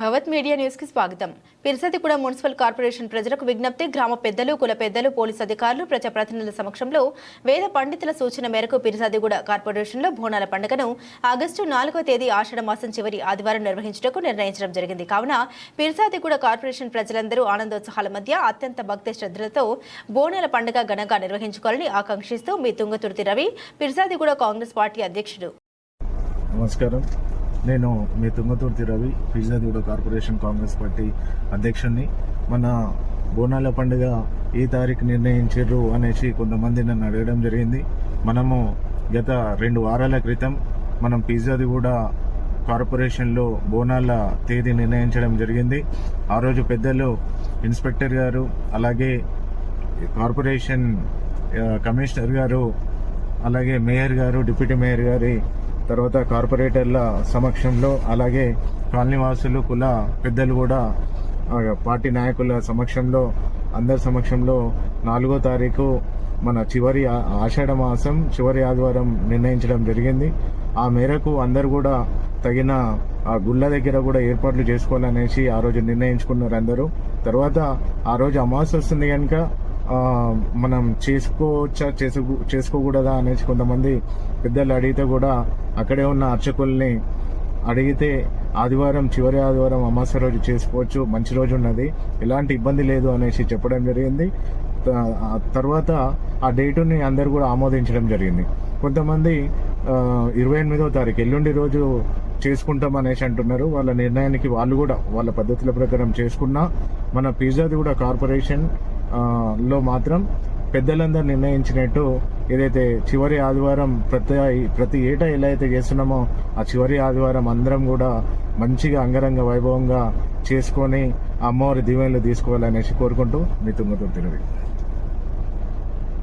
భవత్ media న్యూస్కి స్వాగతం పిర్సతిగూడ municipal corporation ప్రజలకు విజ్ఞప్తి గ్రామ పెద్దలు కుల పెద్దలు పోలీసు అధికారులు ప్రజాప్రతినిధుల సమక్షంలో వేద పండితుల సూచన మేరకు పిర్సతిగూడ కార్పొరేషన్లో బోనాల పండుగను ఆగస్టు నాలుగో తేదీ ఆషాఢ మాసం చివరి ఆదివారం నిర్వహించడానికి నిర్ణయించడం జరిగింది. కావున పిర్సాదిగూడ కార్పొరేషన్ ప్రజలందరూ ఆనందోత్సాహాల మధ్య అత్యంత భక్తి శ్రద్ధలతో బోనాల పండుగ ఘనంగా నిర్వహించుకోవాలని ఆకాంక్షిస్తూ మీ తుంగతుర్తి రవి పిర్సాదిగూడ కాంగ్రెస్ పార్టీ అధ్యక్షుడు. నమస్కారం. నేను మీ తుంగతుర్తి రవి ఫిజాదూడ కార్పొరేషన్ కాంగ్రెస్ పార్టీ అధ్యక్షుడిని మన బోనాల పండుగ ఈ తారీఖు నిర్ణయించారు అనేసి కొంతమంది నన్ను అడగడం జరిగింది. మనము గత రెండు వారాల క్రితం మనం పిజ్జాది కూడా కార్పొరేషన్లో బోనాల తేదీ నిర్ణయించడం జరిగింది. ఆ రోజు పెద్దలు ఇన్స్పెక్టర్ గారు అలాగే కార్పొరేషన్ కమిషనర్ గారు అలాగే మేయర్ గారు డిప్యూటీ మేయర్ గారి తర్వాత కార్పొరేటర్ల సమక్షంలో అలాగే కాలనీవాసులు కుల పెద్దలు కూడా పార్టీ నాయకుల సమక్షంలో అందరి సమక్షంలో నాలుగో తారీఖు మన చివరి ఆషాఢ మాసం చివరి ఆదివారం నిర్ణయించడం జరిగింది. ఆ మేరకు అందరు కూడా తగిన ఆ గుళ్ళ దగ్గర కూడా ఏర్పాట్లు చేసుకోవాలనేసి ఆ రోజు నిర్ణయించుకున్నారు అందరూ. తర్వాత ఆ రోజు అమావాస్య వస్తుంది కనుక మనం చేసుకోవచ్చా చేసుకో చేసుకోకూడదా అనేసి కొంతమంది పెద్దలు అడిగితే కూడా అక్కడే ఉన్న అర్చకుల్ని అడిగితే ఆదివారం చివరి ఆదివారం అమాస్య రోజు చేసుకోవచ్చు మంచి రోజు ఉన్నది ఎలాంటి ఇబ్బంది లేదు అనేసి చెప్పడం జరిగింది. తర్వాత ఆ డేటుని అందరు కూడా ఆమోదించడం జరిగింది. కొంతమంది ఇరవై ఎనిమిదో తారీఖు ఎల్లుండి రోజు చేసుకుంటాం అనేసి అంటున్నారు. వాళ్ళ నిర్ణయానికి వాళ్ళు కూడా వాళ్ళ పద్ధతుల ప్రకారం చేసుకున్నా మన పిజ్జాది కూడా కార్పొరేషన్లో మాత్రం పెద్దలందరూ నిర్ణయించినట్టు ఏదైతే చివరి ఆదివారం ప్రతి ప్రతి ఏటా ఎలా అయితే చేస్తున్నామో ఆ చివరి ఆదివారం అందరం కూడా మంచిగా అంగరంగ వైభవంగా చేసుకొని అమ్మవారి దీవెనలు తీసుకోవాలనేసి కోరుకుంటూ మీ తుంగతుర్తి తెలివి